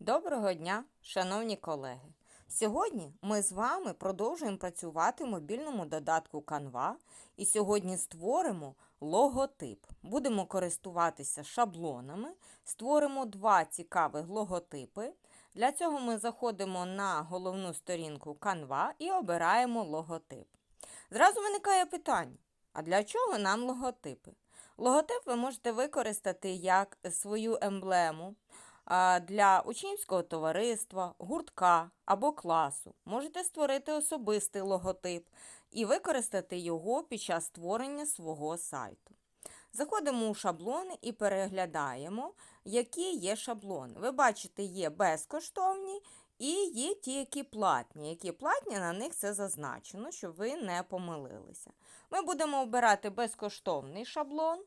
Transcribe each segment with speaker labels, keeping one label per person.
Speaker 1: Доброго дня, шановні колеги! Сьогодні ми з вами продовжуємо працювати в мобільному додатку Canva і сьогодні створимо логотип. Будемо користуватися шаблонами, створимо два цікавих логотипи. Для цього ми заходимо на головну сторінку Canva і обираємо логотип. Зразу виникає питання: а для чого нам логотипи? Логотип ви можете використати як свою емблему для учнівського товариства, гуртка або класу. Можете створити особистий логотип і використати його під час створення свого сайту. Заходимо у шаблони і переглядаємо, які є шаблони. Ви бачите, є безкоштовні і є ті, які платні. Які платні, на них це зазначено, щоб ви не помилилися. Ми будемо обирати безкоштовний шаблон.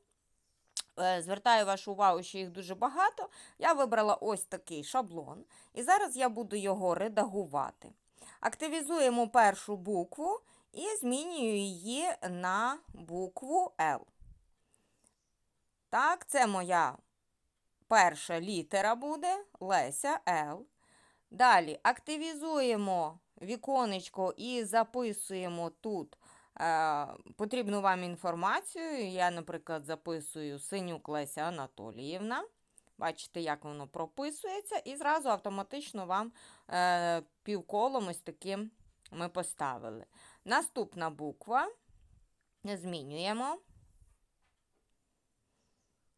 Speaker 1: Е, Звертаю вашу увагу, що їх дуже багато. Я вибрала ось такий шаблон, і зараз я буду його редагувати. Активізуємо першу букву і змінюю її на букву L. Так, це моя перша літера буде Леся L. Далі активізуємо віконечко і записуємо тут потрібну вам інформацію. Я, наприклад, записую Синюк Леся Анатоліївна. Бачите, як воно прописується, і зразу автоматично вам е, півколом ось таким ми поставили. Наступна буква. Змінюємо.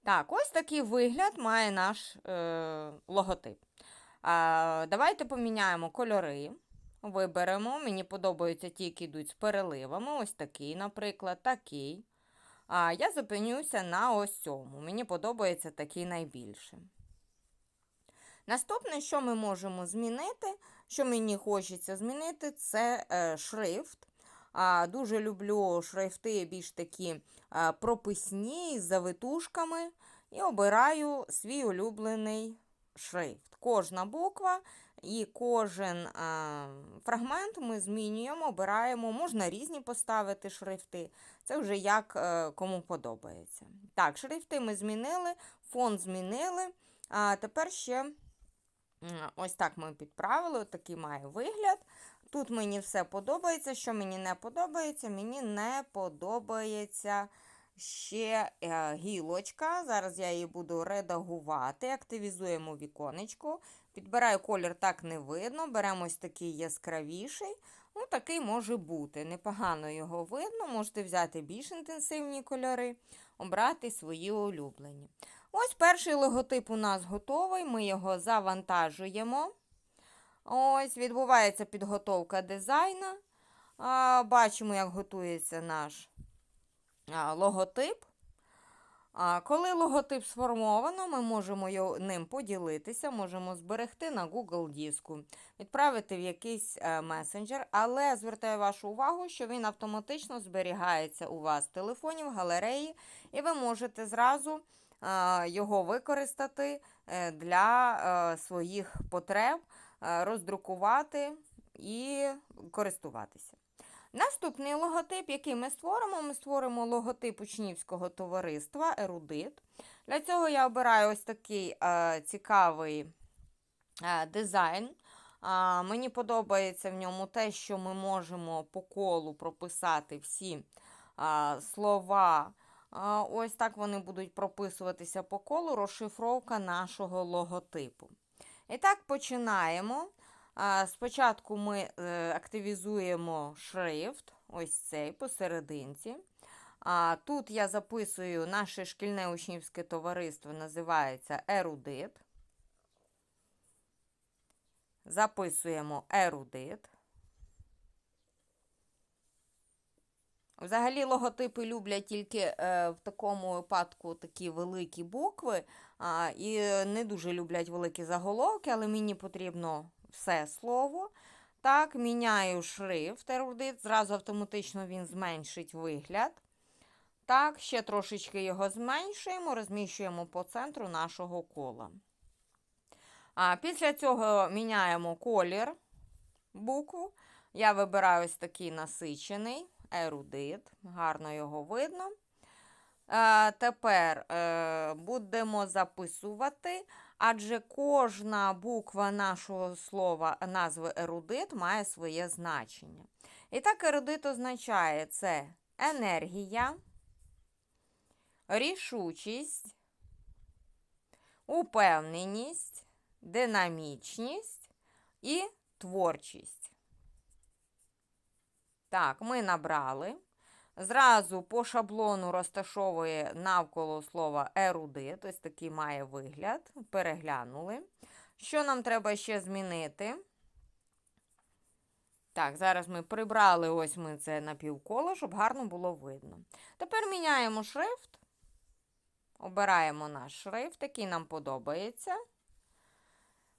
Speaker 1: Так, ось такий вигляд має наш е, логотип. А, Давайте поміняємо кольори. Виберемо. Мені подобаються ті, які йдуть з переливами. Ось такий, наприклад, такий. А я зупинюся на ось цьому. Мені подобається такий найбільше. Наступне, що ми можемо змінити, що мені хочеться змінити, це е, шрифт. Дуже люблю шрифти більш такі а, прописні з завитушками. І обираю свій улюблений шрифт. Кожна буква і кожен а, фрагмент ми змінюємо, обираємо, можна різні поставити шрифти. Це вже як а, кому подобається. Так, шрифти ми змінили, фон змінили. А тепер ще ось так ми підправили, такий має вигляд. Тут мені все подобається. Що мені не подобається? Мені не подобається ще е, гілочка. Зараз я її буду редагувати. Активізуємо віконечко. Підбираю колір, так не видно. Беремо ось такий яскравіший. Ну, Такий може бути. Непогано його видно. Можете взяти більш інтенсивні кольори, обрати свої улюблені. Ось перший логотип у нас готовий. Ми його завантажуємо. Ось, відбувається підготовка дизайна. Бачимо, як готується наш логотип. Коли логотип сформовано, ми можемо ним поділитися, можемо зберегти на Google диску, відправити в якийсь е, месенджер, але звертаю вашу увагу, що він автоматично зберігається у вас в телефоні, в галереї, і ви можете зразу його використати е, для е, своїх потреб, роздрукувати і користуватися. Наступний логотип, який ми створимо, ми створимо логотип учнівського товариства Ерудит. Для цього я обираю ось такий е, цікавий е, дизайн. Е, мені подобається в ньому те, що ми можемо по колу прописати всі е, слова. Е, ось так вони будуть прописуватися по колу, розшифровка нашого логотипу. І так, починаємо. Спочатку ми е, активізуємо шрифт, ось цей посерединці. Тут я записую наше шкільне учнівське товариство, називається Ерудит. Записуємо ерудит. Взагалі логотипи люблять тільки е, в такому випадку такі великі букви, і не дуже люблять великі заголовки, але мені потрібно все слово. Так, міняю шрифт ерудит, зразу автоматично він зменшить вигляд. Так, ще трошечки його зменшуємо, розміщуємо по центру нашого кола. А Після цього міняємо колір букву. Я вибираю ось такий насичений ерудит, гарно його видно. Тепер е, будемо записувати адже кожна буква нашого слова назви ерудит має своє значення. І так, ерудит означає це енергія, рішучість, упевненість, динамічність і творчість. Так, ми набрали. Зразу по шаблону розташовує навколо слова ерудит. Ось такий має вигляд. Переглянули. Що нам треба ще змінити? Так, зараз ми прибрали ось ми це напівколо, щоб гарно було видно. Тепер міняємо шрифт. Обираємо наш шрифт, який нам подобається.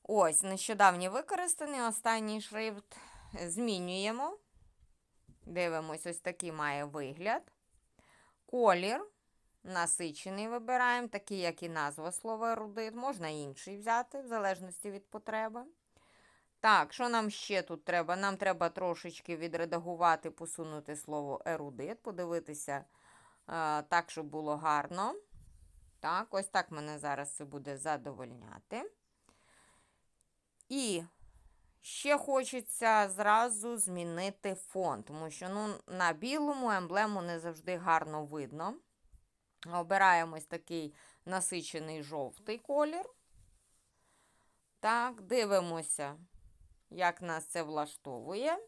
Speaker 1: Ось, нещодавно використаний останній шрифт. Змінюємо. Дивимось, ось такий має вигляд. Колір. Насичений вибираємо, такий, як і назва слова ерудит. Можна інший взяти, в залежності від потреби. Так, що нам ще тут треба? Нам треба трошечки відредагувати, посунути слово ерудит, подивитися е, так, щоб було гарно. Так, ось так мене зараз це буде задовольняти. І ще хочеться зразу змінити фон, тому що ну, на білому емблему не завжди гарно видно. Обираємо такий насичений жовтий колір. Так, дивимося, як нас це влаштовує.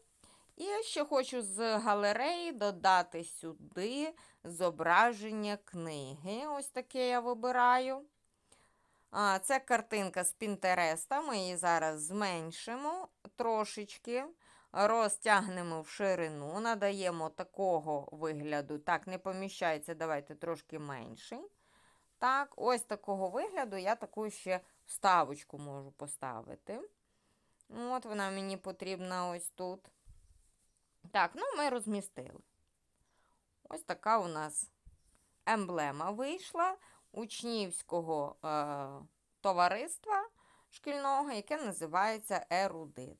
Speaker 1: І ще хочу з галереї додати сюди зображення книги. Ось таке я вибираю. Це картинка з Пінтереста. Ми її зараз зменшимо трошечки, розтягнемо в ширину, надаємо такого вигляду. Так, не поміщається, давайте трошки менший. Так, ось такого вигляду я таку ще вставочку можу поставити. От вона мені потрібна ось тут. Так, ну ми розмістили. Ось така у нас емблема вийшла учнівського е, товариства шкільного, яке називається Ерудит.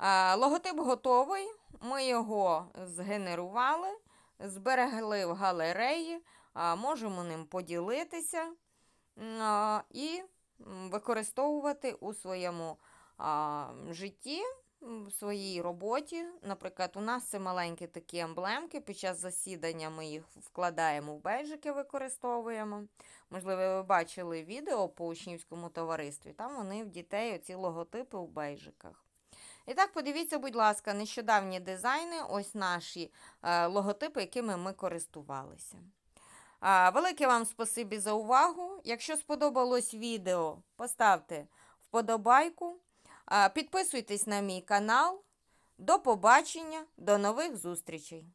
Speaker 1: Е, логотип готовий. Ми його згенерували, зберегли в галереї, е, можемо ним поділитися е, і використовувати у своєму е, житті в своїй роботі. Наприклад, у нас це маленькі такі емблемки. Під час засідання ми їх вкладаємо в бейджики, використовуємо. Можливо, ви бачили відео по учнівському товаристві. Там вони в дітей оці логотипи в бейджиках. І так, подивіться, будь ласка, нещодавні дизайни, ось наші е, логотипи, якими ми користувалися. Е, велике вам спасибі за увагу. Якщо сподобалось відео, поставте вподобайку. Підписуйтесь на мій канал. До побачення, до нових зустрічей!